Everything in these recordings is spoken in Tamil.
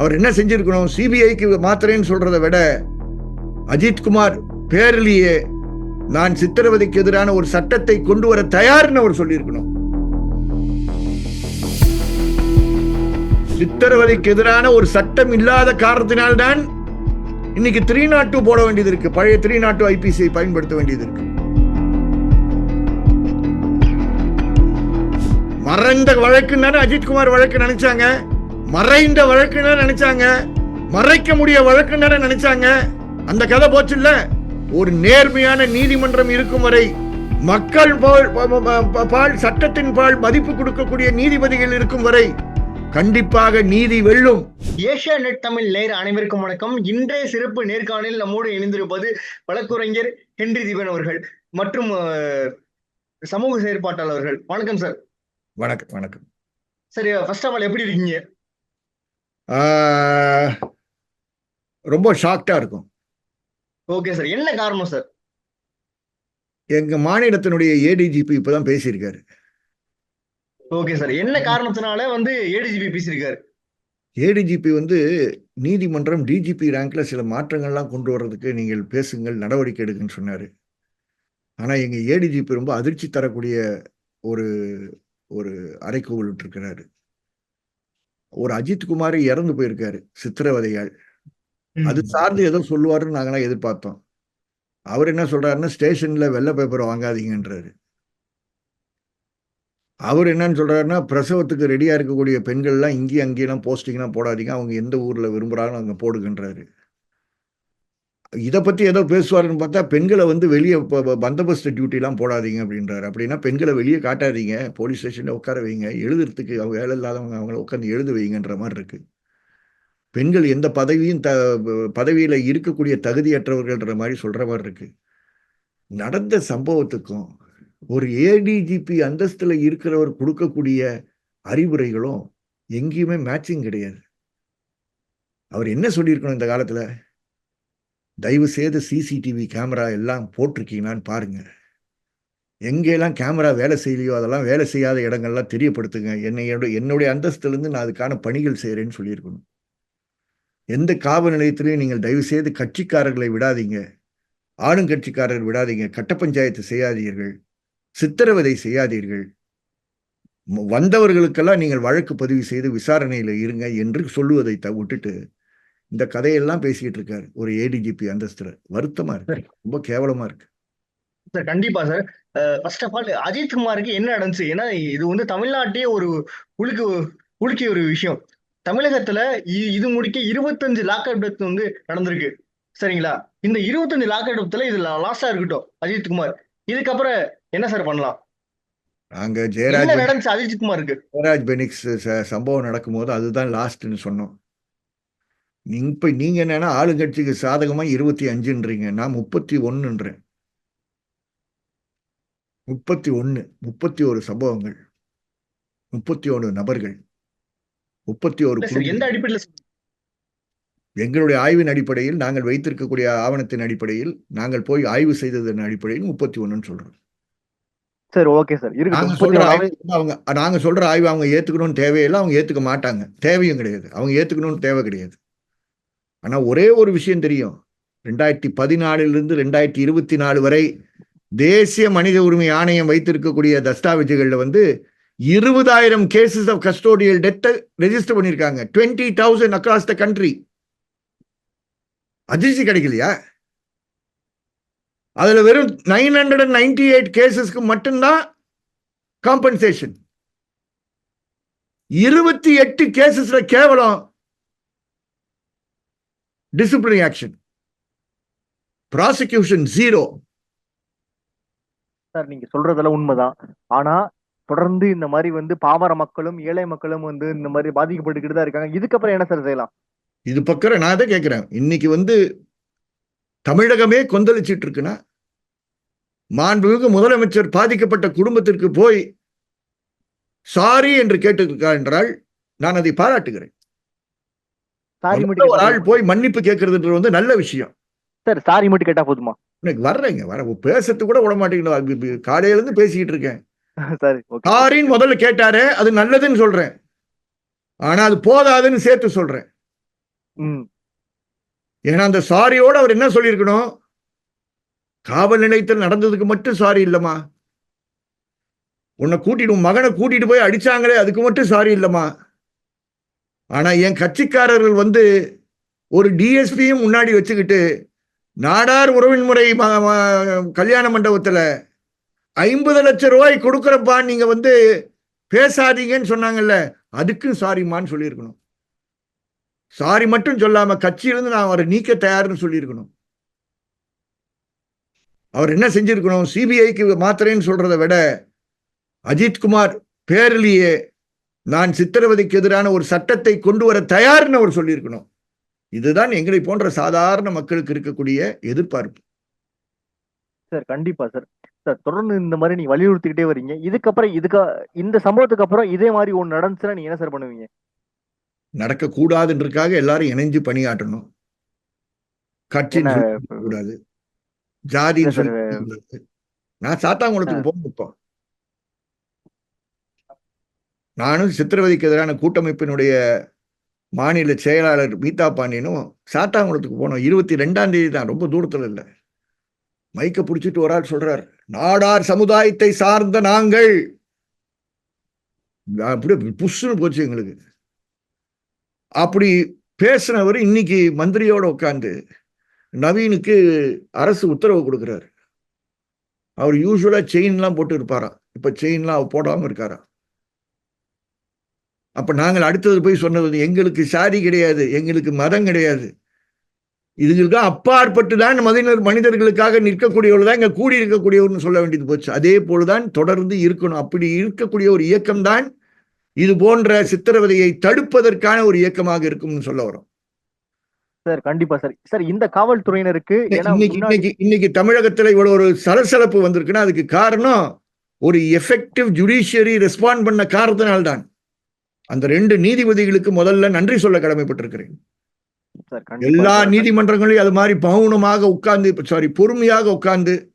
அவர் என்ன செஞ்சிருக்கணும்? சிபிஐக்கு மாத்திரேன்னு சொல்றதை விட அஜித்குமார் பேரிலேயே நான் சித்திரவதைக்கு எதிரான ஒரு சட்டத்தை கொண்டு வர தயார்னு அவர் சொல்லியிருக்கணும். சித்திரவதைக்கு எதிரான ஒரு சட்டம் இல்லாத காரணத்தினால்தான் இன்னைக்கு த்ரீ நாட் டூ போட வேண்டியது இருக்கு. பழைய த்ரீ நாட் டூ ஐபிசியை பயன்படுத்த வேண்டியது இருக்கு. மறைந்த வழக்குன்னு அஜித்குமார் வழக்கு நினைச்சாங்க. மறைந்த வழக்குன்னு நினைச்சாங்க. மறைக்க முடிய வழக்குன்னு நினைச்சாங்க. அந்த கதை போச்சு இல்ல ஒரு நேர்மையான நீதிமன்றம் இருக்கும் வரை மக்கள் பால் சட்டத்தின் பால் மதிப்பு கொடுக்கக்கூடிய நீதிபதிகள் இருக்கும் வரை கண்டிப்பாக நீதி வெல்லும். ஏஷியா நெட் தமிழ் நேர் அனைவருக்கும் வணக்கம். இன்றைய சிறப்பு நேர்காணலில் நம்மோடு இணைந்திருப்பது வழக்குரைஞர் ஹென்றி தீபன் அவர்கள் மற்றும் சமூக செயற்பாட்டாளர்கள். வணக்கம் சார். வணக்கம் வணக்கம். சரி ஃபர்ஸ்ட் ஆஃப் ஆல் எப்படி இருக்கீங்க? ரொம்ப ஷாக்டா இருக்கும். ஓகே சார் என்ன காரணம் சார் எங்க மாநிலத்தினுடைய ஏடிஜிபி இப்பதான் பேசியிருக்காரு. ஓகே சார் என்ன காரணத்தினால வந்து ஏடிஜிபி பேசியிருக்காரு? ஏடிஜிபி வந்து நீதிமன்றம் டிஜிபி ரேங்க்ல சில மாற்றங்கள்லாம் கொண்டு வர்றதுக்கு நீங்கள் பேசுங்கள் நடவடிக்கை எடுக்குன்னு சொன்னாரு. ஆனா எங்க ஏடிஜிபி ரொம்ப அதிர்ச்சி தரக்கூடிய ஒரு ஒரு அறைக்கூவல் விட்டுருக்கிறாரு ஒரு அஜித் குமார் இறந்து போயிருக்காரு சித்திரவதையால். அது சார்ந்து ஏதோ சொல்லுவாருன்னு நாங்களாம் எதிர்பார்த்தோம். அவர் என்ன சொல்றாருன்னா ஸ்டேஷன்ல வெள்ளை பேப்பர் வாங்காதீங்கன்றாரு. அவர் என்னன்னு சொல்றாருன்னா பிரசவத்துக்கு ரெடியா இருக்கக்கூடிய பெண்கள்லாம் இங்கேயும் அங்கேயெல்லாம் போஸ்டிங்லாம் போடாதீங்க அவங்க எந்த ஊர்ல விரும்புறாங்களோ அங்க போடுங்கன்றாரு. இதை பற்றி ஏதோ பேசுவாருன்னு பார்த்தா பெண்களை வந்து வெளியே இப்போ பந்தோபஸ்து டியூட்டிலாம் போடாதீங்க அப்படின்றாரு. அப்படின்னா பெண்களை வெளியே காட்டாதீங்க. போலீஸ் ஸ்டேஷனில் உட்கார வைங்க. எழுதுறதுக்கு அவங்க வேலை இல்லாதவங்க அவங்கள உட்காந்து எழுத வைங்கன்ற மாதிரி இருக்குது பெண்கள் எந்த பதவியும் த பதவியில் இருக்கக்கூடிய தகுதியற்றவர்கள்ன்ற மாதிரி சொல்கிற மாதிரி இருக்குது நடந்த சம்பவத்துக்கும் ஒரு ஏடிஜிபி அந்தஸ்தில் இருக்கிறவர் கொடுக்கக்கூடிய அறிவுரைகளும் எங்கேயுமே மேட்சிங் கிடையாது. அவர் என்ன சொல்லியிருக்கணும் இந்த காலத்தில்? தயவு செய்து சிசிடிவி கேமரா எல்லாம் போட்டிருக்கீங்களான்னு பாருங்க. எங்கெல்லாம் கேமரா வேலை செய்யலையோ அதெல்லாம் வேலை செய்யாத இடங்கள்லாம் தெரியப்படுத்துங்க. என்னையோட என்னுடைய அந்தஸ்துலேருந்து நான் அதுக்கான பணிகள் செய்கிறேன்னு சொல்லியிருக்கணும். எந்த காவல் நிலையத்திலையும் நீங்கள் தயவு செய்து கட்சிக்காரர்களை விடாதீங்க. ஆளுங்கட்சிக்காரர் விடாதீங்க. கட்ட பஞ்சாயத்து செய்யாதீர்கள். சித்திரவதை செய்யாதீர்கள். வந்தவர்களுக்கெல்லாம் நீங்கள் வழக்கு பதிவு செய்து விசாரணையில் இருங்க என்று சொல்லுவதை த விட்டுட்டு இந்த கதையெல்லாம் பேசிக்கிட்டு இருக்காரு ஒரு ஏடிஜிபி அந்தஸ்துல. வருத்தமா இருக்கு. ரொம்ப கேவலமா இருக்கு. சார் கண்டிப்பா sir. First of all Ajith குமாருக்கு என்ன நடந்துச்சு? ஏன்னா இது வந்து தமிழ்நாட்டையே ஒரு உலுக்கு உலுக்கிய ஒரு விஷயம். தமிழகத்துல இது முடிக்க இருபத்தஞ்சு லாக்அப் டெத் வந்து நடந்திருக்கு. சரிங்களா? இந்த இருபத்தஞ்சு லாக்அப் டெத்துல இது லாஸ்டா இருக்கட்டும் அஜித் குமார். இதுக்கப்புறம் என்ன சார் பண்ணலாம்? நாங்க ஜெயராஜ் நடந்துச்சு அஜித் குமாருக்கு? ஜெயராஜ் பெனிக்ஸ் சம்பவம் நடக்கும்போது அதுதான் லாஸ்ட்னு சொன்னோம். இப்ப நீங்க என்னன்னா ஆளுங்கட்சிக்கு சாதகமா இருபத்தி அஞ்சுன்றீங்க. நான் முப்பத்தி ஒன்னுன்றேன். முப்பத்தி ஒன்னு முப்பத்தி ஒரு சம்பவங்கள். முப்பத்தி ஒன்று நபர்கள். முப்பத்தி ஒரு? எங்களுடைய ஆய்வின் அடிப்படையில் நாங்கள் வைத்திருக்கக்கூடிய ஆவணத்தின் அடிப்படையில் நாங்கள் போய் ஆய்வு செய்ததன் அடிப்படையில் முப்பத்தி ஒன்றுன்னு சொல்றோம். சரி ஓகே சார். நாங்க சொல்ற அவங்க நாங்க சொல்ற ஆய்வு அவங்க ஏத்துக்கணும்னு தேவையில்லை அவங்க ஏத்துக்க மாட்டாங்க. தேவையும் கிடையாது. அவங்க ஏத்துக்கணும்னு தேவை கிடையாது. ஆனா ஒரே ஒரு விஷயம் தெரியும். ரெண்டாயிரத்தி பதினாலிலிருந்து ரெண்டாயிரத்தி இருபத்தி நாலு வரை தேசிய மனித உரிமை ஆணையம் வைத்திருக்கக்கூடிய தஸ்தாவேஜுகளில் வந்து இருபதாயிரம் கேசஸ் ஆஃப் கஸ்டோடியல் டெத்தை ரெஜிஸ்டர் பண்ணியிருக்காங்க twenty thousand across the country அதிர்ச்சி கிடைக்கலையா? அதுல வெறும் nine hundred and ninety eight கேசஸ்க்கு மட்டும்தான் காம்பன்சேஷன் இருபத்தி எட்டு கேசஸ்ல கேவலம் disciplinary action prosecution zero sir நீங்க சொல்றதெல்லாம் உண்மைதான். ஆனா தொடர்ந்து இந்த மாதிரி வந்து பாமர மக்களும் ஏழை மக்களும் வந்து இந்த மாதிரி பாதிக்கப்பட்டுக்கிட்டு தான் இருக்காங்க. இதுக்கப்புறம் என்ன சார் செய்யலாம்? இது பக்கம் நான் தான் கேட்கிறேன் இன்னைக்கு வந்து தமிழகமே கொந்தளிச்சிட்டு இருக்குன்னா மாண்புமிகு முதலமைச்சர் பாதிக்கப்பட்ட குடும்பத்திற்கு போய் சாரி என்று கேட்டிருக்கார் என்றால் நான் அதை பாராட்டுகிறேன். சாரி மட்டும் ஒரு ஆள் போய் மன்னிப்பு கேட்கறதுன்றது வந்து நல்ல விஷயம். சார் சாரி மட்டும் கேட்டா போதுமா? எனக்கு வர்றேங்க வர பேசத்து கூட விட மாட்டேங்கிறோம் காலையில இருந்து பேசிக்கிட்டு இருக்கேன். சாரின்னு முதல்ல கேட்டாரே அது நல்லதுன்னு சொல்றேன். ஆனா அது போதாதுன்னு சேர்த்து சொல்றேன். ஏன்னா அந்த சாரியோட அவர் என்ன சொல்லியிருக்கணும்? காவல் நிலையத்தில் நடந்ததுக்கு மட்டும் சாரி இல்லம்மா. உன்னை கூட்டிட்டு மகனை கூட்டிட்டு போய் அடிச்சாங்களே அதுக்கு மட்டும் சாரி இல்லம்மா. ஆனா என் கட்சிக்காரர்கள் வந்து ஒரு டிஎஸ்பியும் முன்னாடி வச்சுக்கிட்டு நாடார் உறவின் முறை கல்யாண மண்டபத்துல ஐம்பது லட்சம் ரூபாய் கொடுக்குறப்பா நீங்க வந்து பேசாதீங்கன்னு சொன்னாங்கல்ல அதுக்கும் சாரிம்மான்னு சொல்லியிருக்கணும். சாரி மட்டும் சொல்லாம கட்சியிலிருந்து நான் அவரை நீக்க தயார்னு சொல்லியிருக்கணும். அவர் என்ன செஞ்சிருக்கணும்? சிபிஐக்கு மாத்திரைன்னு சொல்றதை விட அஜித்குமார் பேரிலேயே நான் சித்திரவதைக்கு எதிரான ஒரு சட்டத்தை கொண்டு வர தயார்னு அவர் சொல்லியிருக்கணும். இதுதான் எங்களை போன்ற சாதாரண மக்களுக்கு இருக்கக்கூடிய எதிர்பார்ப்பு. சார் கண்டிப்பா சார். சார் தொடர்ந்து இந்த மாதிரி நீங்க வலியுறுத்திக்கிட்டே வரீங்க. இதுக்கப்புறம் இதுக்கு இந்த சம்பவத்துக்கு அப்புறம் இதே மாதிரி ஒண்ணு நடந்துச்சுன்னா நீங்க என்ன சார் பண்ணுவீங்க? நடக்கக்கூடாதுன்றதுக்காக எல்லாரும் இணைஞ்சு பணியாற்றணும். சொல்லி கூடாது. கூடாது. நான் சாத்தாங்குளத்துக்கு போகணும் இப்போ. நானும் சித்திரவதைக்கு எதிரான கூட்டமைப்பினுடைய மாநில செயலாளர் மீதா பாண்டியனும் சாத்தாங்குளத்துக்கு போனோம். இருபத்தி ரெண்டாம் தேதி தான் ரொம்ப தூரத்தில் இல்லை. மைக்க பிடிச்சிட்டு ஒரு ஆள் சொல்றார் நாடார் சமுதாயத்தை சார்ந்த நாங்கள். அப்படியே புஷ்னு போச்சு எங்களுக்கு. அப்படி பேசினவர் இன்னைக்கு மந்திரியோட உட்காந்து நவீனுக்கு அரசு உத்தரவு கொடுக்குறாரு. அவர் யூஸ்வலாக செயின்லாம் போட்டு இருப்பாராம் இப்போ செயின்லாம் போடாமல் இருக்காராம். அப்ப நாங்கள் அடுத்தது போய் சொன்னது எங்களுக்கு சாதி கிடையாது எங்களுக்கு மதம் கிடையாது. இதுங்களுக்கு அப்பாற்பட்டு தான் மனிதர் மனிதர்களுக்காக நிற்கக்கூடியவர்கள் தான் இங்க கூடி இருக்கக்கூடியவர்னு சொல்ல வேண்டியது போச்சு. அதே போலதான் தொடர்ந்து இருக்கணும். அப்படி இருக்கக்கூடிய ஒரு இயக்கம் தான் இது போன்ற சித்திரவதையை தடுப்பதற்கான ஒரு இயக்கமாக இருக்கும்னு சொல்ல வரோம். சார் கண்டிப்பா சார். சார் இந்த காவல்துறையினருக்கு இன்னைக்கு இன்னைக்கு தமிழகத்துல இவ்வளவு ஒரு சலசலப்பு வந்திருக்குன்னா அதுக்கு காரணம் ஒரு எஃபெக்டிவ் ஜுடிஷியரி ரெஸ்பாண்ட் பண்ண காரணத்தினால்தான். அந்த ரெண்டு நீதிபதிகளுக்கு முதல்ல நன்றி சொல்ல கடமைப்பட்டிருக்கிறேன். எல்லா. நீதிமன்றங்களையும் அது மாதிரி மௌனமாக உட்கார்ந்து சாரி பொறுமையாக உட்கார்ந்து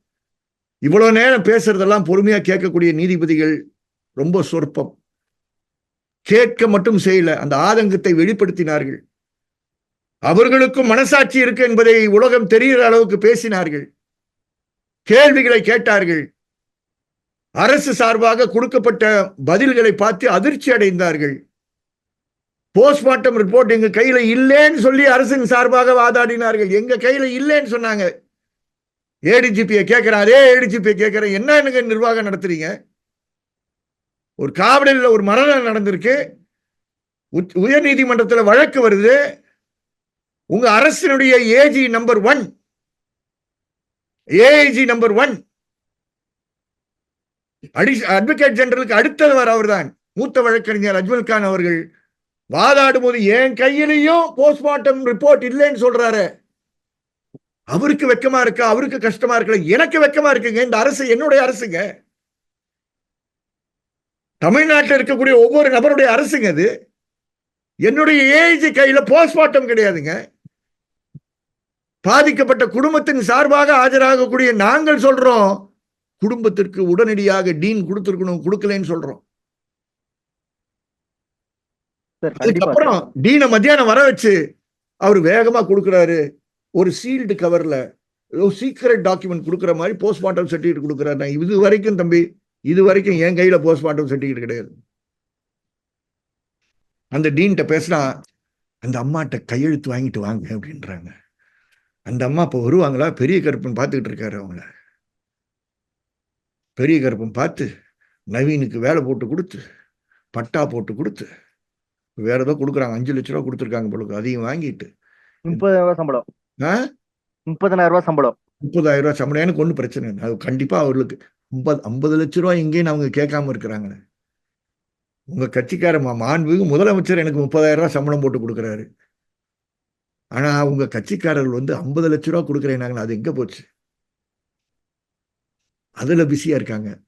இவ்வளவு நேரம் பேசுறதெல்லாம் பொறுமையா கேட்கக்கூடிய நீதிபதிகள் ரொம்ப சொற்பம். கேட்க மட்டும் செய்யல அந்த ஆதங்கத்தை வெளிப்படுத்தினார்கள். அவர்களுக்கும் மனசாட்சி இருக்கு என்பதை உலகம் தெரிகிற அளவுக்கு பேசினார்கள். கேள்விகளை கேட்டார்கள். அரசு சார்பாக கொடுக்கப்பட்ட பதில்களை பார்த்து அதிர்ச்சி அடைந்தார்கள். போஸ்ட்மார்ட்டம் ரிப்போர்ட் எங்க கையில இல்லைன்னு சொல்லி அரசின் சார்பாக வாதாடினார்கள். எங்க கையில இல்லைன்னு சொன்னாங்க. ஏடிஜிபியை கேட்கிறேன் அதே ஏடிஜிபியை கேட்கிறேன் என்ன எனக்கு நிர்வாகம் நடத்துறீங்க? ஒரு காவலில் ஒரு மரணம் நடந்திருக்கு. உயர் நீதிமன்றத்தில் வழக்கு வருது. உங்க அரசினுடைய AG number one AIG number one advocate ஜெனரலுக்கு அடுத்தவர் அவர்தான். மூத்த வழக்கறிஞர் அஜ்மல் கான் அவர்கள் வாதாடும் போது என் கையிலையும் போஸ்ட்மார்ட்டம் ரிப்போர்ட் இல்லைன்னு சொல்றாரு. அவருக்கு வெக்கமா இருக்கா? அவருக்கு கஷ்டமா இருக்கல எனக்கு வெக்கமா இருக்குங்க. இந்த அரசு என்னுடைய அரசுங்க. தமிழ்நாட்டில் இருக்கக்கூடிய ஒவ்வொரு நபருடைய அரசுங்க அது. என்னுடைய ஏஜி கையில போஸ்ட்மார்ட்டம் கிடையாதுங்க. பாதிக்கப்பட்ட குடும்பத்தின் சார்பாக ஆஜராகக்கூடிய நாங்கள் சொல்றோம். குடும்பத்திற்கு உடனடியாக டீன் கொடுத்துருக்கணும் கொடுக்கலன்னு சொல்றோம் சார் கண்டிப்பா அதுக்கப்புறம் டீனை மத்தியானம் வர வச்சு அவர் வேகமா கொடுக்குறாரு. ஒரு சீல்டு கவர்ல சீக்ரெட் டாக்குமெண்ட் கொடுக்குற மாதிரி போஸ்ட்மார்ட்டம் சர்டிஃபிகேட் கொடுக்குறாரு. நான் இது வரைக்கும் தம்பி இது வரைக்கும் என் கையில போஸ்ட்மார்ட்டம் சர்டிஃபிகேட் கிடையாது. அந்த டீன்ட்ட பேசினா அந்த அம்மாட்ட கையெழுத்து வாங்கிட்டு வாங்க அப்படின்றாங்க. அந்த அம்மா இப்போ வருவாங்களா? பெரிய கருப்பன் பார்த்துக்கிட்டு இருக்காரு அவங்கள. பெரிய கருப்பன் பார்த்து நவீனுக்கு வேலை போட்டு கொடுத்து பட்டா போட்டு கொடுத்து வேற ஏதோ கொடுக்குறாங்க. அஞ்சு லட்ச ரூபா கொடுத்துருக்காங்க போலுக்கு அதையும் வாங்கிட்டு. முப்பதாயிரம் ரூபாய் சம்பளம். ஆ? முப்பதனாயிரம் ரூபாய் சம்பளம். முப்பதாயிரம் ரூபாய் சம்பளம். எனக்கு ஒன்றும் பிரச்சனை இல்லை. அது கண்டிப்பா அவர்களுக்கு ஐம்பது ஐம்பது லட்ச ரூபாய் எங்கேயும் அவங்க கேட்காம இருக்கிறாங்களே. உங்க கட்சிக்கார மா- மாண்புமிகு முதலமைச்சர் எனக்கு முப்பதாயிரம் ரூபாய் சம்பளம் போட்டு கொடுக்குறாரு. ஆனா உங்க கட்சிக்காரர்கள் வந்து ஐம்பது லட்ச ரூபாய் கொடுக்குறேனாங்களே அது எங்க போச்சு? அதுல பிஸியா இருக்காங்க.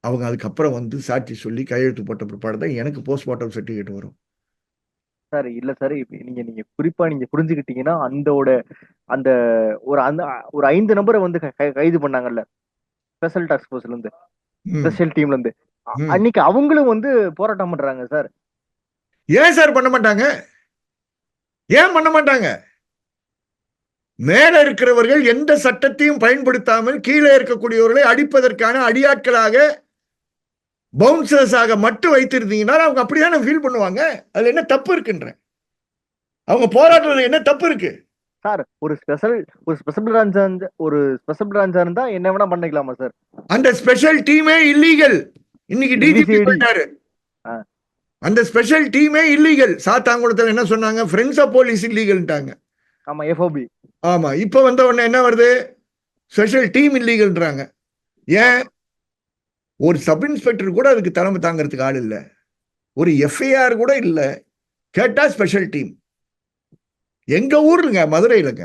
அவங்க அதுக்கப்புறம் வந்து சாட்சி சொல்லி கையெழுத்து போட்ட பிற்பாடு தான் எனக்கு போஸ்ட்மார்ட்டம் சர்டிஃபிகேட் வரும். சார் இல்ல சார் நீங்க நீங்க குறிப்பா நீங்க புரிஞ்சுக்கிட்டீங்கன்னா அந்தோட அந்த ஒரு அந்த ஒரு ஐந்து நபரை வந்து கைது பண்ணாங்கல்ல ஸ்பெஷல் டாஸ்க் ஃபோர்ஸ்ல இருந்து. ஸ்பெஷல் டீம்ல இருந்து. அன்னைக்கு அவங்களும் வந்து போராட்டம் பண்றாங்க சார் ஏன் சார் பண்ண மாட்டாங்க ஏன் பண்ண மாட்டாங்க மேல இருக்கிறவர்கள் எந்த சட்டத்தையும் பயன்படுத்தாமல் கீழே இருக்கக்கூடியவர்களை அடிப்பதற்கான அடியாட்களாக பவுன்சர்ஸாக மட்டும் வைத்திருந்தீங்கன்னா அவங்க அப்படிதானே ஃபீல் பண்ணுவாங்க? அதுல என்ன தப்பு இருக்குன்ற? அவங்க போராடுறதுல என்ன தப்பு இருக்கு? சார் ஒரு ஸ்பெஷல் ஒரு ஸ்பெஷல் பிரான்ச் ஒரு ஸ்பெஷல் பிரான்ச்சா இருந்தா என்ன வேணா பண்ணிக்கலாமா சார்? அந்த ஸ்பெஷல் டீமே இல்லீகல் இன்னைக்கு டிஜிபி ஆ. அந்த ஸ்பெஷல் டீமே இல்லீகல் சாத்தாங்குளத்துல என்ன சொன்னாங்க? ஃப்ரெண்ட்ஸ் ஆஃப் போலீஸ் இல்லீகல்ட்டாங்க ஆமா எஃப்ஓபி ஆமா இப்ப வந்த உடனே என்ன வருது? ஸ்பெஷல் டீம் இல்லீகல்ன்றாங்க ஏன்? ஒரு சப் இன்ஸ்பெக்டர் கூட அதுக்கு தலைமை தாங்கிறதுக்கு ஆள் இல்லை. ஒரு எஃப்ஐஆர் கூட இல்லை. கேட்டால் ஸ்பெஷல் டீம் எங்கள் ஊருங்க மதுரையிலங்க.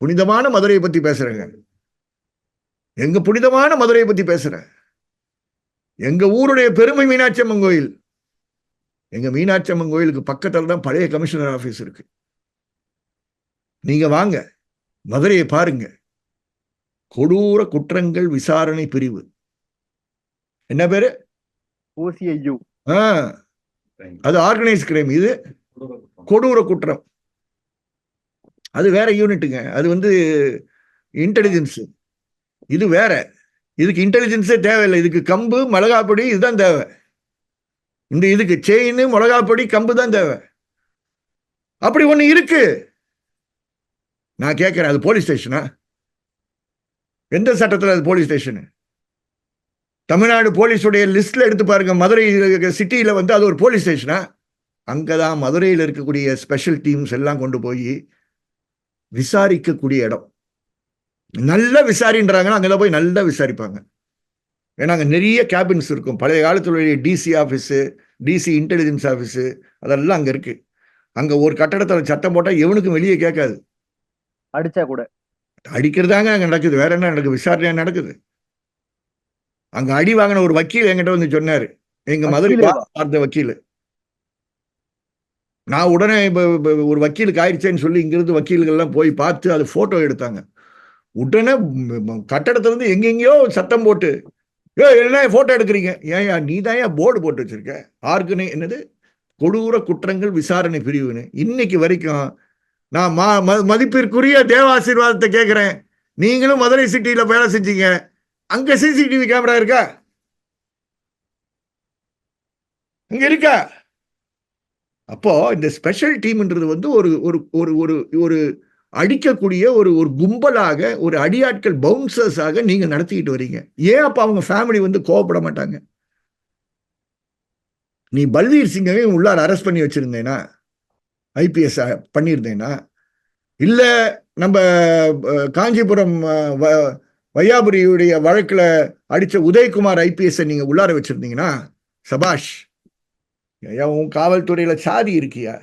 புனிதமான மதுரையை பற்றி பேசுகிறேங்க எங்கள் புனிதமான மதுரையை பற்றி பேசுகிறேன் எங்கள் ஊருடைய பெருமை மீனாட்சி அம்மன் கோயில். எங்கள் மீனாட்சி அம்மன் கோயிலுக்கு பக்கத்தில் தான் பழைய கமிஷனர் ஆஃபீஸ் இருக்கு. நீங்கள் வாங்க. மதுரையை பாருங்க. கொடூர குற்றங்கள் விசாரணை பிரிவு. என்ன பேரு? ஓசிஐயு அது ஆர்கனைஸ் கிரைம் இது கொடூர குற்றம். அது வேற யூனிட்டுங்க அது வந்து இன்டெலிஜென்ஸ் இது வேற. இதுக்கு இன்டெலிஜென்ஸே தேவையில்லை. இதுக்கு கம்பு மிளகாப்பொடி இதுதான் தேவை. இந்த இதுக்கு செயின் மிளகாப்பொடி கம்பு தான் தேவை. அப்படி ஒண்ணு இருக்கு. நான் கேட்கிறேன் அது போலீஸ் ஸ்டேஷனா எந்த சட்டத்தில் அது போலீஸ் ஸ்டேஷனு தமிழ்நாடு போலீஸுடைய லிஸ்ட்ல எடுத்து பாருங்க. மதுரை சிட்டியில வந்து அது ஒரு போலீஸ் ஸ்டேஷனா? அங்கதான் மதுரையில் இருக்கக்கூடிய ஸ்பெஷல் டீம்ஸ் எல்லாம் கொண்டு போய் விசாரிக்கக்கூடிய இடம். நல்ல விசாரின்றாங்கன்னா அங்கதான் போய் நல்லா விசாரிப்பாங்க. ஏன்னா அங்க நிறைய கேபின்ஸ் இருக்கும். பழைய காலத்துடைய DC office DC intelligence office அதெல்லாம் அங்க இருக்கு. அங்க ஒரு கட்டடத்தில் சட்டம் போட்டா எவனுக்கும் வெளியே கேட்காது. அடிச்சா கூட. அடிக்கிறதாங்க அங்க நடக்குது. வேற என்ன நடக்குது? விசாரணையா நடக்குது. அங்க அடி வாங்கின ஒரு வக்கீல் என்கிட்ட வந்து சொன்னாரு. எங்க மதுரை? பார்த்த வக்கீல். நான் உடனே ஒரு வக்கீலுக்கு ஆயிடுச்சேன்னு சொல்லி இங்கிருந்து வக்கீல்கள்லாம் போய் பார்த்து அது போட்டோ எடுத்தாங்க. உடனே கட்டடத்துல இருந்து எங்கெங்கேயோ சத்தம் போட்டு ஏ என்ன போட்டோ எடுக்கிறீங்க? ஏன்யா நீ தான் ஏன் போர்டு போட்டு வச்சிருக்க. ஆர்கனை என்னது? கொடூர குற்றங்கள் விசாரணை பிரிவுன்னு. இன்னைக்கு வரைக்கும் நான் மதிப்பிற்குரிய தேவாசீர்வாதத்தை கேட்கிறேன் நீங்களும் மதுரை சிட்டியில வேலை செஞ்சீங்க. அங்க சிசிடிவி கேமரா இருக்கா? இங்க இருக்கா? அப்போ இந்த ஸ்பெஷல் டீம்ன்றது வந்து ஒரு ஒரு ஒரு ஒரு ஒரு அடிக்கக்கூடிய ஒரு ஒரு கும்பலாக ஒரு அடியாட்கள் பவுன்சர்ஸாக நீங்க நடத்திக்கிட்டு வரீங்க. ஏன் அப்ப அவங்க ஃபேமிலி வந்து கோவப்பட மாட்டாங்க? நீ பல்வீர் சிங்கவே உள்ளார அரெஸ்ட் பண்ணி வச்சிருந்தேனா? ஐபிஎஸ் பண்ணியிருந்தேனா? இல்ல நம்ம காஞ்சிபுரம் வ- வையாபுரியுடைய வழக்குல அடிச்ச உதயகுமார் ஐபிஎஸ் நீங்க உள்ளார வச்சிருந்தீங்கன்னா சபாஷ் ஐயா, உன் காவல்துறையில சாதி இருக்கியா?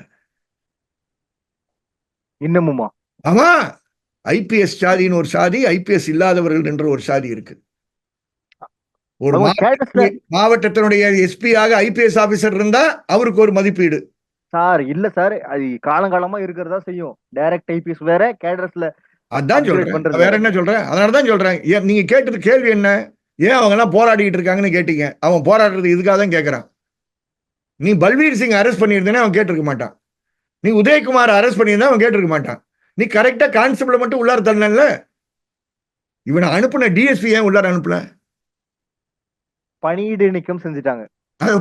இன்னமுமா? ஆமா. ஐபிஎஸ் சாதின்னு ஒரு சாதி ஐபிஎஸ் இல்லாதவர்கள் என்ற ஒரு சாதி இருக்கு. ஒரு மாவட்டத்தினுடைய எஸ்பி ஆக ஐபிஎஸ் ஆபீசர் இருந்தா அவருக்கு ஒரு மதிப்பீடு. சார் இல்ல சார் அது காலங்காலமா இருக்கிறதா செய்யும். டைரக்ட் ஐபிஎஸ் வேற கேடரஸ்ல அதான் சொல்றேன். வேற என்ன சொல்றேன்? அதனாலதான் சொல்றேன். நீங்க கேட்டது கேள்வி என்ன? ஏன் அவங்க எல்லாம் போராடிட்டு இருக்காங்கன்னு கேட்டீங்க? அவன் போராடுறது இதுக்காக தான் கேட்கறான் நீ பல்வீர் சிங் அரெஸ்ட் பண்ணியிருந்தேன்னா அவன் கேட்டிருக்க மாட்டான். நீ உதயகுமார் அரெஸ்ட் பண்ணியிருந்தா அவன் கேட்டிருக்க மாட்டான். நீ கரெக்டா கான்ஸ்டபிள மட்டும் உள்ளார தள்ளல இவனை அனுப்புன டிஎஸ்பி ஏன் உள்ளார அனுப்பல? பணியிட நீக்கம் செஞ்சுட்டாங்க.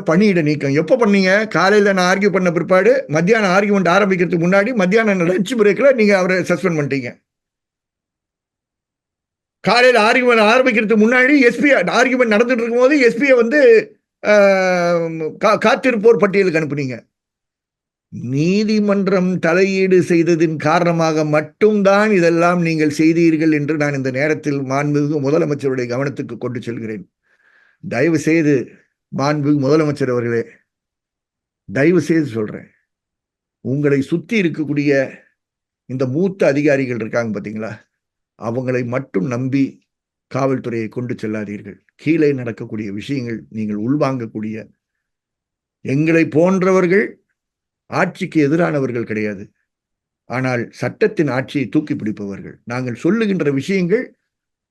பணியிட நீக்கம். எப்போ பண்ணீங்க? காலையில நான் ஆர்கியூ பண்ண பிற்பாடு மத்தியானம் ஆர்கியூமெண்ட் ஆரம்பிக்கிறதுக்கு முன்னாடி மத்தியானம் லஞ்ச் பிரேக்ல நீங்க அவரை சஸ்பெண்ட் பண்ணிட்டீங்க. காலையில் ஆர்கியூமெண்ட் ஆரம்பிக்கிறதுக்கு முன்னாடி எஸ்பி ஆர்கியூமெண்ட் நடந்துட்டு இருக்கும்போது எஸ்பியை வந்து கா- காத்திருப்போர் பட்டியலுக்கு அனுப்புனீங்க. நீதிமன்றம் தலையீடு செய்ததின் காரணமாக மட்டும்தான் இதெல்லாம் நீங்கள் செய்தீர்கள் என்று நான் இந்த நேரத்தில் மாண்புமிகு முதலமைச்சருடைய கவனத்துக்கு கொண்டு செல்கிறேன். தயவு செய்து மாண்புமிகு முதலமைச்சர் அவர்களே தயவு செய்து சொல்றேன். உங்களை சுத்தி இருக்கக்கூடிய இந்த மூத்த அதிகாரிகள் இருக்காங்க பார்த்தீங்களா அவங்களை மட்டும் நம்பி காவல்துறையை கொண்டு செல்லாதீர்கள். கீழே நடக்கக்கூடிய விஷயங்கள் நீங்கள் உள்வாங்கக்கூடிய எங்களை போன்றவர்கள் ஆட்சிக்கு எதிரானவர்கள் கிடையாது. ஆனால் சட்டத்தின் ஆட்சியை தூக்கி பிடிப்பவர்கள். நாங்கள் சொல்லுகின்ற விஷயங்கள்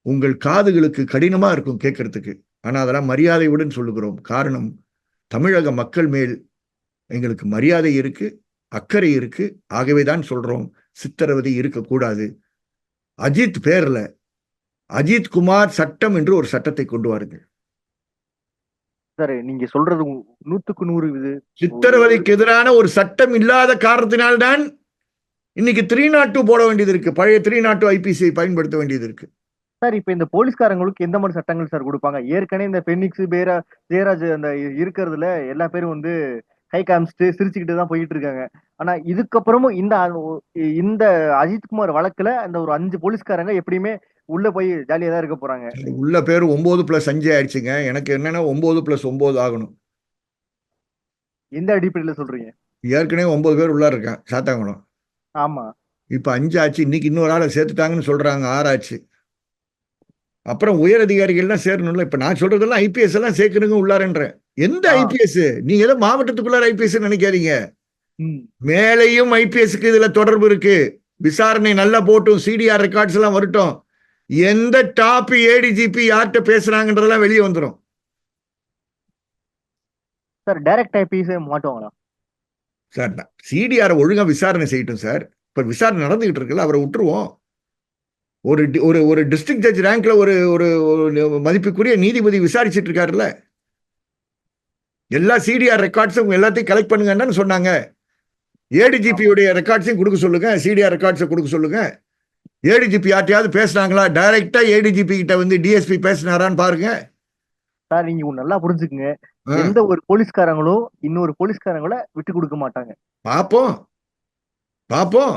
உங்கள் காதுகளுக்கு கடினமாக இருக்கும் கேட்கறதுக்கு. ஆனால் அதெல்லாம் மரியாதையுடன் சொல்லுகிறோம். காரணம் தமிழக மக்கள் மேல் எங்களுக்கு மரியாதை இருக்கு அக்கறை இருக்கு. ஆகவே தான் சொல்றோம். சித்திரவதை இருக்கக்கூடாது. அஜித் பேர்ல அஜித் குமார் சட்டம் என்று ஒரு சட்டத்தை கொண்டு வாருங்கள். சார் நீங்க சொல்றது நூத்துக்கு நூறு இது. சித்திரவதைக்கு எதிரான ஒரு சட்டம் இல்லாத காரணத்தினால்தான் இன்னைக்கு த்ரீ நாட் டூ போட வேண்டியது இருக்கு. பழைய த்ரீ நாட் டூ ஐபிசியை பயன்படுத்த வேண்டியது இருக்கு. சார் இப்ப இந்த போலீஸ்காரங்களுக்கு எந்த மாதிரி சட்டங்கள் சார் கொடுப்பாங்க? ஏற்கனவே இந்த பென்னிக்ஸ் பேரா ஜெயராஜ் அந்த இருக்கிறதுல எல்லா பேரும் வந்து கை காமிச்சிட்டு சிரிச்சுக்கிட்டு தான் போயிட்டு இருக்காங்க ஆனா இதுக்கப்புறமும் இந்த இந்த அஜித்குமார் வழக்குல அந்த ஒரு அஞ்சு போலீஸ்காரங்க எப்படியுமே உள்ள போய் ஜாலியா தான் இருக்க போறாங்க. உள்ள பேர் ஒன்பது பிளஸ் அஞ்சு ஆயிடுச்சுங்க. எனக்கு என்னன்னா ஒன்பது பிளஸ் ஒன்பது ஆகணும். எந்த அடிப்படையில சொல்றீங்க? ஏற்கனவே ஒன்பது பேர் உள்ள இருக்கான் சாத்தாங்குளம். ஆமா. இப்ப அஞ்சு ஆச்சு இன்னைக்கு இன்னொரு ஆளை சேர்த்துட்டாங்கன்னு சொல்றாங்க ஆறாச்சு அப்புறம் உயர் அதிகாரிகள்லாம் சேரணும்ல இப்ப நான் சொல்றதெல்லாம் ஐபிஎஸ் எல்லாம் சேர்க்கணுங்க உள்ளாரன்றேன். எந்த. ஐபிஎஸ் நீங்க ஏதோ மாவட்டத்துக்குள்ளார ஐபிஎஸ் நினைக்காதீங்க. ம். மேலையும் ஐபிஎஸ்க்கு இதுல தொடர்பு இருக்கு. விசாரணை நல்லா போட்டும். சிடிஆர் ரெக்கார்ட்ஸ் எல்லாம் வரட்டும். எந்த டாப் ஏடிஜிபி யார்கிட்ட பேசுறாங்கன்றதெல்லாம் வெளியே வந்துடும் சார் டைரக்ட் ஐபிஎஸ் மாட்டுவாங்களா? சார் சிடிஆர் ஒழுங்கா விசாரணை செய்யட்டும் சார். இப்ப விசாரணை நடந்துகிட்டு இருக்குல்ல அவரை விட்டுருவோம். ஒரு ஒரு ஒரு டிஸ்ட்ரிக்ட் ஜட்ஜ் ரேங்க்ல ஒரு ஒரு ஒரு மதிப்புக்குரிய நீதிபதி விசாரிச்சிட்டு இருக்காருல்ல. எல்லா சிடிஆர் ரெக்கார்ட்ஸும் எல்லாத்தையும் கலெக்ட் பண்ணுங்கன்னு சொன்னாங்க. ஏடிஜிபி உடைய ரெக்கார்ட்ஸையும் கொடுக்க சொல்லுங்க. சிடிஆர் ரெக்கார்ட்ஸை கொடுக்க சொல்லுங்க. ஏடிஜிபி யார்ட்டையாவது பேசுனாங்களா? டைரக்டா ஏடிஜிபி கிட்ட வந்து டிஎஸ்பி பேசினாரான்னு பாருங்க. சார் நீங்க நல்லா புரிஞ்சுக்குங்க. எந்த ஒரு போலீஸ்காரங்களும் இன்னொரு போலீஸ்காரங்கள விட்டு கொடுக்க மாட்டாங்க. பாப்போம். பாப்போம்.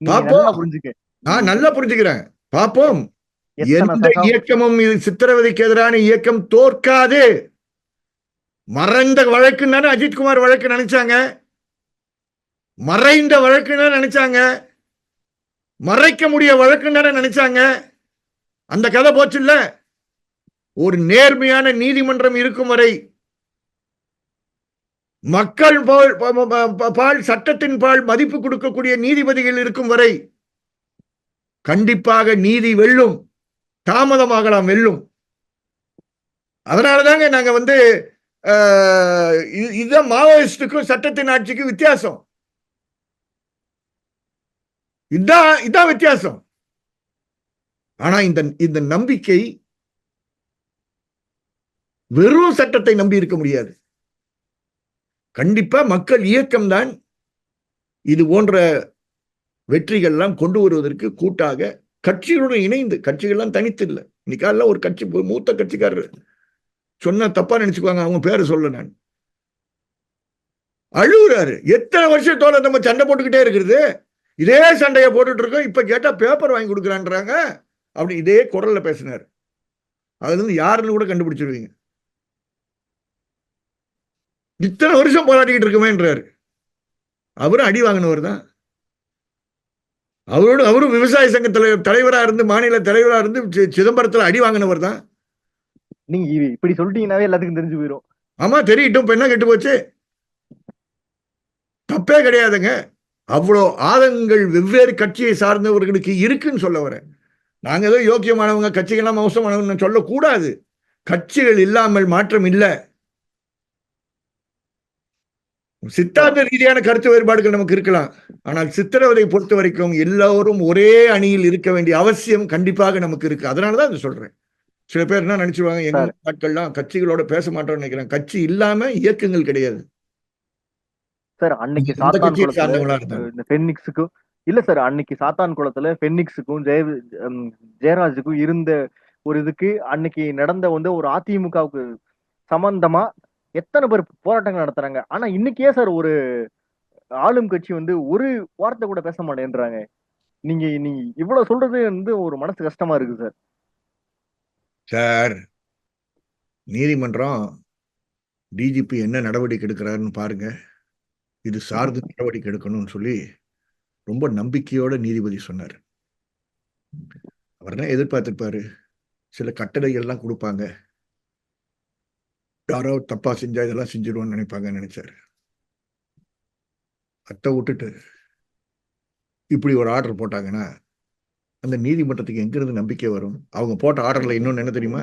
பாப்போம். புரிஞ்சுக்க. நான் நல்லா புரிஞ்சுக்கிறேன். பாப்போம். எந்த இயக்கமும் இது சித்திரவதைக்கு எதிரான இயக்கம் தோற்காது. மறைந்த வழக்குன்னு அஜித்குமார் வழக்கு நினைச்சாங்க. மறைந்த வழக்குன்னு நினைச்சாங்க. மறைக்க முடிய வழக்குன்னு நினைச்சாங்க. அந்த கதை போச்சு இல்ல ஒரு நேர்மையான நீதிமன்றம் இருக்கும் வரை மக்கள் பால் ப- பால் சட்டத்தின் பால் மதிப்பு கொடுக்கக்கூடிய நீதிபதிகள் இருக்கும் வரை கண்டிப்பாக நீதி வெல்லும் தாமதமாகலாம் வெல்லும். அதனாலதாங்க நாங்க வந்து இதுதான் மாவோயிஸ்டுக்கும் சட்டத்தின் ஆட்சிக்கும் வித்தியாசம். இதான் இதான் வித்தியாசம். ஆனா இந்த இந்த நம்பிக்கை வெறும் சட்டத்தை நம்பி இருக்க முடியாது. கண்டிப்பா மக்கள் இயக்கம்தான் இது போன்ற வெற்றிகள்லாம் கொண்டு வருவதற்கு கூட்டாக கட்சிகளுடன் இணைந்து கட்சிகள்லாம் தனித்து இல்லை. இன்னைக்கால ஒரு கட்சி மூத்த கட்சிக்காரர் சொன்னா தப்பா நினைச்சுக்குவாங்க. அவங்க பேரை சொல்ல நான். அழுகுறாரு. எத்தனை வருஷத்தோட நம்ம சண்டை போட்டுக்கிட்டே இருக்கிறது இதே சண்டையை போட்டுட்டு இருக்கோம். இப்ப கேட்டா பேப்பர் வாங்கி கொடுக்குறான்றாங்க. அப்படி இதே குரல்ல பேசினார். அதுல இருந்து யாருன்னு கூட கண்டுபிடிச்சிருவீங்க. இத்தனை வருஷம் போராடிக்கிட்டு இருக்குமேன்றாரு. அவரும் அடி வாங்கினவர் தான். அவரோடு அவரும் விவசாய சங்க தலைவர் தலைவரா இருந்து மாநில தலைவரா இருந்து சிதம்பரத்தில் சிதம்பரத்துல அடி வாங்கினவர் தான். நீங்க இப்படி சொல்லிட்டீங்கன்னாவே எல்லாத்துக்கும் தெரிஞ்சு போயிடும் ஆமா தெரியட்டும். இப்ப என்ன கெட்டு போச்சு? தப்பே கிடையாதுங்க. அவ்வளோ ஆதங்கள் வெவ்வேறு கட்சியை சார்ந்தவர்களுக்கு இருக்குன்னு சொல்ல வரேன். நாங்க ஏதோ யோக்கியமானவங்க கட்சிகள்லாம் மோசமானவங்க சொல்லக்கூடாது. கட்சிகள் இல்லாமல் மாற்றம் இல்லை. சித்தாந்த ரீதியான கருத்து வேறுபாடுகள் நமக்கு இருக்கலாம். ஆனால் சித்திரவதை பொறுத்த வரைக்கும் எல்லோரும் ஒரே அணியில் இருக்க வேண்டிய அவசியம் கண்டிப்பாக நமக்கு இருக்கு. அதனாலதான் அதை சொல்றேன். சில பேர் என்ன நினைச்சுவாங்க எங்க. ஆட்கள்லாம் கட்சிகளோட பேச மாட்டோம்னு நினைக்கிறேன். கட்சி இல்லாம இயக்கங்கள் கிடையாது. சார் அன்னைக்கு சாத்தான் பென்னிக்ஸுக்கும் இல்ல சார் அன்னைக்கு சாத்தான் குளத்துல பென்னிக்ஸுக்கும் ஜெய ஜெயராஜுக்கும் இருந்த ஒரு இதுக்கு அன்னைக்கு நடந்த வந்து ஒரு அதிமுகவுக்கு சம்பந்தமா எத்தனை பேர் போராட்டங்கள் நடத்துறாங்க? ஆனா இன்னைக்கு சார் ஒரு ஆளும் கட்சி வந்து ஒரு வார்த்தை கூட பேச மாட்டேன்றாங்க. நீங்க நீங்க இவ்வளவு சொல்றது வந்து ஒரு மனசு கஷ்டமா இருக்கு சார். சார் நீதிமன்றம் டிஜிபி என்ன நடவடிக்கை எடுக்கிறாருன்னு பாருங்க. இது சார்ந்து நடவடிக்கை எடுக்கணும்னு சொல்லி ரொம்ப நம்பிக்கையோட நீதிபதி சொன்னார். அவர் என்ன எதிர்பார்த்திருப்பாரு? சில கட்டளைகள்லாம் கொடுப்பாங்க. யாரோ தப்பா செஞ்சா இதெல்லாம் செஞ்சிருவோம்னு நினைப்பாங்கன்னு நினைச்சாரு. அத்தை விட்டுட்டு இப்படி ஒரு ஆர்டர் போட்டாங்கன்னா அந்த நீதிமன்றத்துக்கு எங்கிருந்து நம்பிக்கை வரும்? அவங்க போட்ட ஆர்டரில் இன்னொன்று என்ன தெரியுமா?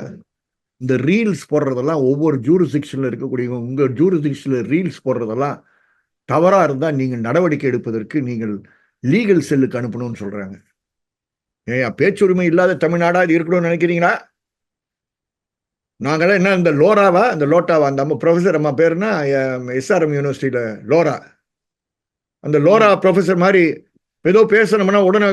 இந்த ரீல்ஸ் போடுறதெல்லாம் ஒவ்வொரு ஜூரிஸ்டிக்ஷன்ல இருக்கக்கூடிய உங்கள் ஜூரிஸ்டிக்ஷன்ல ரீல்ஸ் போடுறதெல்லாம் தவறாக இருந்தால் நீங்கள் நடவடிக்கை எடுப்பதற்கு நீங்கள் லீகல் செல்லுக்கு அனுப்பணும்னு சொல்கிறாங்க ஏன் பேச்சுரிமை இல்லாத தமிழ்நாடாக இது இருக்கணும்னு நினைக்கிறீங்களா? நாங்களாம் என்ன இந்த லோராவா? இந்த லோட்டாவா? அந்த அம்மா ப்ரொஃபஸர் அம்மா பேருனா எஸ்ஆர்எம் யூனிவர்சிட்டியில் லோரா. அந்த லோரா ப்ரொஃபஸர் மாதிரி ஏதோ பேசணும்னா உடனே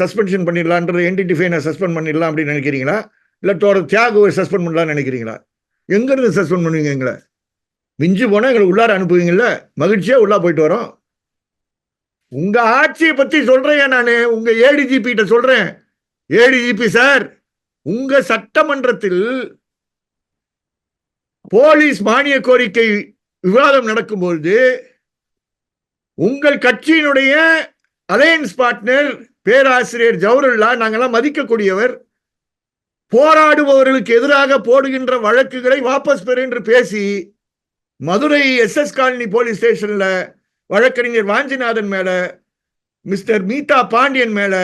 சஸ்பென்ஷன் பண்ணிடலான்றது என்டிடிஃபைனை சஸ்பெண்ட் பண்ணிடலாம் அப்படின்னு நினைக்கிறீங்களா? இல்லை தோட தியாகுவை சஸ்பெண்ட் பண்ணலாம்னு நினைக்கிறீங்களா? எங்கேருந்து சஸ்பெண்ட் பண்ணுவீங்க எங்களை? மிஞ்சி போனால் எங்களை உள்ளார அனுப்புவீங்கல்ல? மகிழ்ச்சியாக உள்ளா போயிட்டு வரோம். உங்கள் ஆட்சியை பற்றி சொல்கிறேன் நான். உங்கள் ஏடிஜிபிகிட்ட சொல்கிறேன் ஏடிஜிபி சார் உங்கள் சட்டமன்றத்தில் போலீஸ் மானிய கோரிக்கை விவாதம் நடக்கும்போது உங்கள் கட்சியினுடைய அலையன்ஸ் பார்ட்னர் பேராசிரியர் ஜவஹர்லா நாங்கெல்லாம் மதிக்கக்கூடியவர். போராடுபவர்களுக்கு எதிராக போடுகின்ற வழக்குகளை வாபஸ் பெறு என்று பேசி Madurai S S colony police ஸ்டேஷன்ல வழக்கறிஞர் வாஞ்சிநாதன் மேல மிஸ்டர் மீதா பாண்டியன் மேல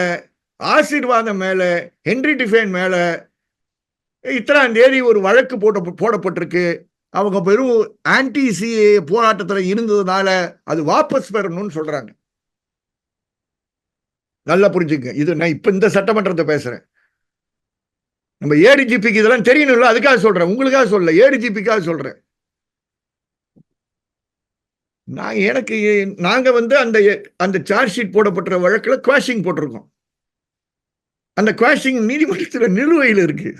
ஆசீர்வாதம் மேல ஹென்ரி டிஃபேன் மேல இத்தனாம் தேதி ஒரு வழக்கு போட்ட போடப்பட்டிருக்கு. அவங்க பெரும் ஆன்டி சிஏ போராட்டத்தில் இருந்ததுனால அது வாபஸ் பெறணும்னு சொல்றாங்க. நல்லா புரிஞ்சுக்க இது நான் இப்ப இந்த சட்டமன்றத்தை பேசுறேன். நம்ம ஏடிஜிபிக்கு இதெல்லாம் தெரியணும்ல அதுக்காக சொல்றேன். உங்களுக்காக சொல்ல ஏடிஜிபிக்காக சொல்றேன். நான் எனக்கு நாங்க வந்து அந்த அந்த சார்ஜ் ஷீட் போடப்பட்ட வழக்கில் குவாஷிங் போட்டிருக்கோம். அந்த குவாஷிங் நீதிமன்றத்தில் நிலுவையில் இருக்கு.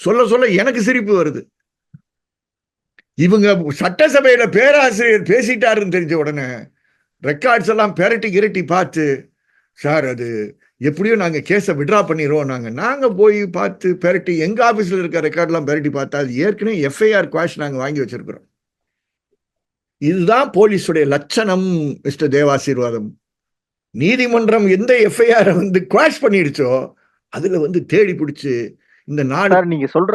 சொல்ல சொல்ல எனக்கு சிரிப்பு வருது. இவங்க சட்டசபையில பேராசிரியர் பேசிட்டாருன்னு தெரிஞ்ச உடனே ரெக்கார்ட்ஸ் எல்லாம் பெரட்டி கிரட்டி பார்த்து சார் அது எப்படியோ நாங்க கேஸை விட்ரா பண்ணிடுவோம் நாங்க நாங்க போய் பார்த்து பெரட்டி எங்க ஆபீஸ்ல இருக்க ரெக்கார்ட்லாம் பெரட்டி பார்த்தா அது ஏற்கனவே எஃப்ஐஆர் குவாஷ் நாங்க வாங்கி வச்சிருக்கிறோம். இதுதான் போலீஸுடைய லட்சணம் மிஸ்டர் தேவாசீர்வாதம். நீதிமன்றம் எந்த எஃப்ஐஆர் வந்து குவாஷ் பண்ணிடுச்சோ அதுல வந்து தேடி பிடிச்சு இந்த நாடு சார் நீங்க சொல்ற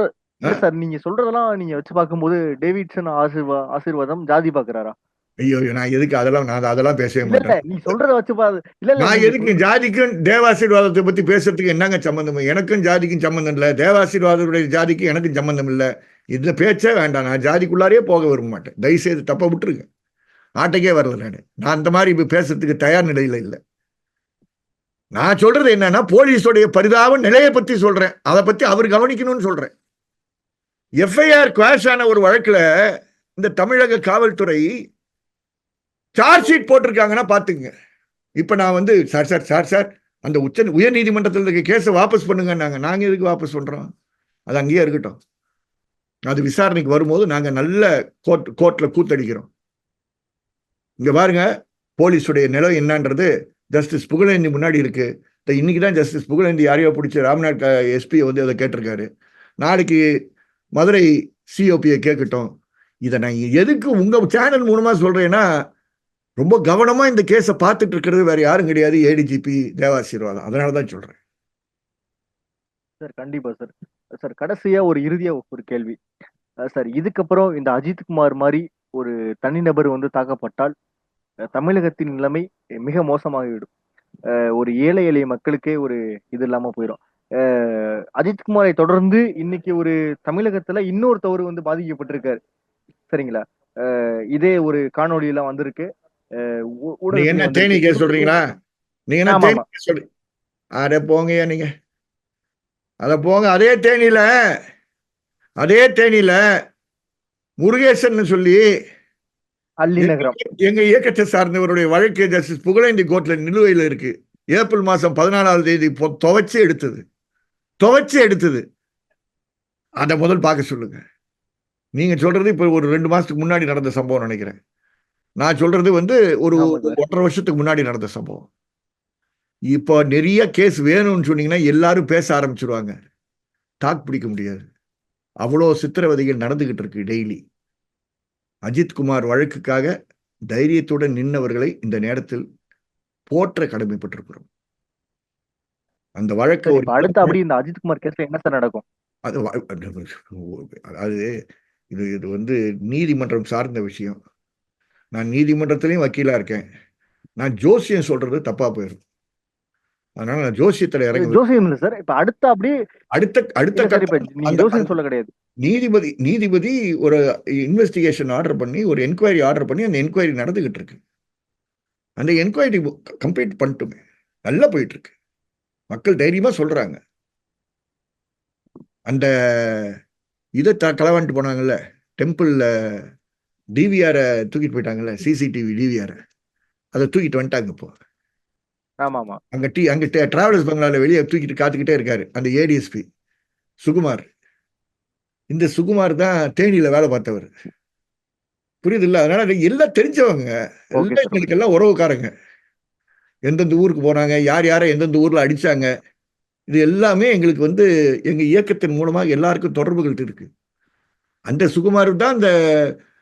சார் நீங்க சொல்றதெல்லாம் நீங்க வச்சு பார்க்கும்போது டேவிட்சன் ஆசீர்வா ஆசீர்வாதம் ஜாதி பாக்குறாரா ஐயோ நான் எதுக்கு அதெல்லாம் நான் அதெல்லாம் பேசவே மாட்டேன். நீ சொல்றத வச்சு பாரு. இல்ல நான் நீங்க எதுக்கு ஜாதிக்கும் தேவாசீர்வாதத்தை பத்தி பேசுறதுக்கு என்னங்க சம்பந்தம்? எனக்கும் ஜாதிக்கும் சம்பந்தம் இல்லை. தேவாசீர்வாதத்துடைய ஜாதிக்கும் எனக்கும் சம்பந்தம் இல்லை. இதுல பேச்சே வேண்டாம். நான் ஜாதிக்குள்ளாரே போக விரும்ப மாட்டேன். தயவுசெய்து தப்ப விட்டுருங்க. நாட்டுக்கே வரல நான். நான் அந்த மாதிரி இப்ப பேசுறதுக்கு தயார் நிலையில இல்லை. நான் சொல்றது என்னன்னா போலீஸோடைய பரிதாப நிலையை பத்தி சொல்றேன். அதை பத்தி அவர் கவனிக்கணும்னு சொல்றேன். எஃப்ஐஆர் குவாஷ் ஆன ஒரு வழக்குல இந்த தமிழக காவல்துறை சார்ஜ் ஷீட் போட்டிருக்காங்கன்னா பார்த்துக்குங்க. இப்போ நான் வந்து சார் சார் சார் சார் அந்த உச்ச உயர் நீதிமன்றத்தில் இருக்க கேஸை வாபஸ் பண்ணுங்க நாங்கள் எதுக்கு வாபஸ் பண்ணுறோம் அது அங்கேயே இருக்கட்டும். அது விசாரணைக்கு வரும்போது நாங்கள் நல்ல கோர்ட் கோர்ட்டில் கூத்தடிக்கிறோம். இங்கே பாருங்க போலீஸுடைய நிலை என்னன்றது ஜஸ்டிஸ் புகழேந்தி முன்னாடி இருக்கு. இந்த இன்னைக்கு தான் ஜஸ்டிஸ் புகழேந்தி யாரையோ பிடிச்சி ராம்நாத் எஸ்பியை வந்து அதை கேட்டிருக்காரு. நாளைக்கு மதுரை சிஓபியை கேட்கட்டும். இதை நான் எதுக்கு உங்கள் சேனல் மூலமாக சொல்கிறேன்னா ரொம்ப கவனமா இந்த கேஸை பார்த்துட்டு இருக்கிறது வேற யாரும் கிடையாது. ஏடிஜிபி தேவாசீர்வாதம். அதனால தான் சொல்றேன். சார் கண்டிப்பா சார். சார் கடைசியா ஒரு இறுதியா ஒரு கேள்வி. சார் இதுக்கப்புறம் இந்த அஜித்குமார் மாதிரி ஒரு தனிநபர் வந்து தாக்கப்பட்டால் தமிழகத்தின் நிலைமை மிக மோசமாகிவிடும். ஒரு ஏழை எளிய மக்களுக்கே ஒரு இது இல்லாம போயிடும் அஜித்குமாரை தொடர்ந்து இன்னைக்கு ஒரு தமிழகத்துல இன்னொரு தவறு வந்து பாதிக்கப்பட்டிருக்காரு. சரிங்களா? இதே ஒரு காணொளி எல்லாம் வந்திருக்கு. என்ன தேனி. கேஸ் சொல்றீங்களா? நீங்க என்ன தேனி. கேஸ் சொல்லி அட போங்கய்யா நீங்க. அத போங்க அதே தேனியில அதே தேனியில முருகேசன் சொல்லி எங்க இயக்கத்தை சார்ந்தவருடைய வழக்கு ஜஸ்டிஸ் புகழேந்தி கோர்ட்ல நிலுவையில் இருக்கு. ஏப்ரல் மாசம் பதினாலாவது தேதி துவைச்சு எடுத்தது. துவைச்சு எடுத்தது. அதை முதல் பார்க்க சொல்லுங்க. நீங்க சொல்றது இப்ப ஒரு ரெண்டு மாசத்துக்கு முன்னாடி நடந்த சம்பவம் நினைக்கிறேன். நான் சொல்றது வந்து ஒரு. ஒன்றரை வருஷத்துக்கு முன்னாடி நடந்த சம்பவம். இப்போ நிறைய கேஸ் வேணும்னு சொன்னீங்கன்னா எல்லாரும் பேச ஆரம்பிச்சிருவாங்க. தாக்கு பிடிக்க முடியாது. அவ்வளோ சித்திரவதைகள் நடந்துகிட்டு இருக்கு டெய்லி அஜித் குமார் வழக்குக்காக தைரியத்துடன் நின்னவர்களை இந்த நேரத்தில் போற்ற கடமைப்பட்டிருக்கிறோம். அந்த வழக்கு அடுத்து அப்படி இந்த அஜித் குமார் கேஸ்ல என்ன சார் நடக்கும்? அது அதாவது இது இது வந்து நீதிமன்றம் சார்ந்த விஷயம். நான் நீதிமன்றத்திலையும் வக்கீலா இருக்கேன். நான் ஜோசியம் சொல்றது தப்பா போயிடும். அதனால நான் ஜோசியத்துல இறங்க ஜோசியம் இல்ல சார். இப்ப அடுத்து அப்படியே அடுத்த அடுத்த ஜோசியம் சொல்ல கிடையாது. நீதிபதி நீதிபதி ஒரு இன்வெஸ்டிகேஷன் ஆர்டர் பண்ணி ஒரு என்கொயரி ஆர்டர் பண்ணி அந்த என்கொயரி நடந்துகிட்டு இருக்கு. அந்த என்கொயரி கம்ப்ளீட் பண்ணிட்டுமே. நல்லா போயிட்டு இருக்கு. மக்கள் தைரியமா சொல்றாங்க. அந்த இதை த களவாண்டு போனாங்கல்ல டெம்பிள்ல டிவிஆரை தூக்கிட்டு போயிட்டாங்கல்ல சிசிடிவி டிவிஆரை அதை தூக்கிட்டு வந்துட்டாங்க இப்போ. அங்க டி அங்க டிராவலர்ஸ் பங்களால வெளியே தூக்கிட்டு காத்துக்கிட்டே இருக்காரு அந்த ஏடிஎஸ்பி சுகுமார். இந்த சுகுமார் தான் தேனியில வேலை பார்த்தவர். புரியுது இல்ல அதனால அது எல்லாம் தெரிஞ்சவங்க. எல்லாம். எங்களுக்கு எல்லாம் உறவுக்காரங்க. எந்தெந்த ஊருக்கு போனாங்க யார் யாரை எந்தெந்த ஊர்ல அடிச்சாங்க இது எல்லாமே எங்களுக்கு வந்து எங்க இயக்கத்தின் மூலமாக எல்லாருக்கும் தொடர்புகள் இருக்கு. அந்த சுகுமார் தான் இந்த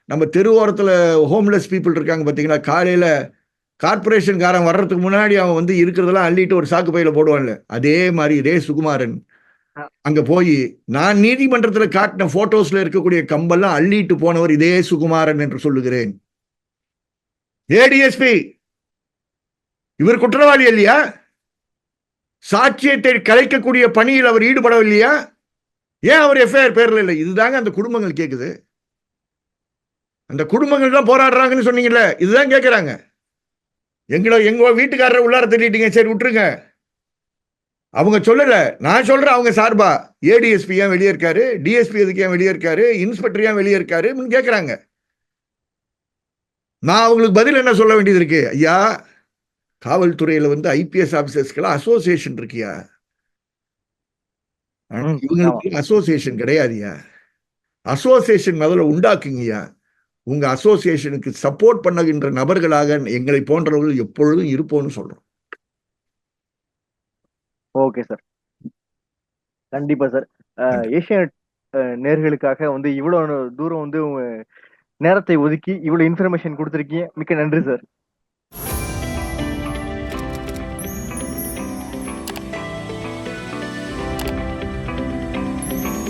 நம்ம தெருவோரத்துல ஹோம்லெஸ் பீப்புள் இருக்காங்க பாத்தீங்களா? காலையில கார்பரேஷன்காரன் வர்றதுக்கு முன்னாடி அவன் வந்து இருக்கிறதெல்லாம் அள்ளிட்டு ஒரு சாக்கு பையில போடுவான்ல. அதே மாதிரி இதே சுகுமாரன். அங்க போய் நான் நீதிமன்றத்துல காட்டின போட்டோஸ்ல இருக்கக்கூடிய கம்பெல்லாம் அள்ளிட்டு போனவர் இதே சுகுமாரன் என்று சொல்லுகிறேன். ஏடிஎஸ்பி இவர் குற்றவாளி இல்லையா? சாட்சியத்தை கலைக்கக்கூடிய பணியில் அவர் ஈடுபடவில்லையா? ஏன் அவர் எஃப்ஐஆர் பேர்ல இல்லை? இதுதாங்க அந்த குடும்பங்கள் கேக்குது. அந்த குடும்பங்கள் தான் போராடுறாங்கன்னு சொன்னீங்கல்ல இதுதான் கேக்குறாங்க. எங்களை எங்க வீட்டுக்காரரை உள்ளார தள்ளிட்டீங்க சரி விட்டுருங்க. அவங்க சொல்லல. நான் சொல்றேன் அவங்க சார்பா. ஏடிஎஸ்பி ஏன் வெளியே இருக்காரு? டிஎஸ்பி எதுக்கு ஏன் வெளியே இருக்காரு? இன்ஸ்பெக்டர் ஏன் வெளியே இருக்காரு? கேக்குறாங்க. நான் அவங்களுக்கு பதில் என்ன சொல்ல வேண்டியது இருக்கு? ஐயா காவல்துறையில வந்து ஐபிஎஸ் ஆபீசர்ஸ்க்கெல்லாம் அசோசியேஷன் இருக்கியா? இவங்களுக்கு அசோசியேஷன் கிடையாதுயா? அசோசியேஷன் முதல்ல உண்டாக்குங்கய்யா. உங்க அசோசியேஷனுக்கு சப்போர்ட் பண்ணுகின்ற நபர்களாக எங்களை போன்றவர்கள் எப்பொழுதும் இருப்போம்னு சொல்றோம். ஓகே சார் கண்டிப்பா சார் ஏஷியன் நேர்களுக்காக வந்து இவ்வளவு தூரம் வந்து நேரத்தை ஒதுக்கி இவ்வளவு இன்ஃபர்மேஷன் கொடுத்துருக்கீங்க. மிக்க நன்றி சார்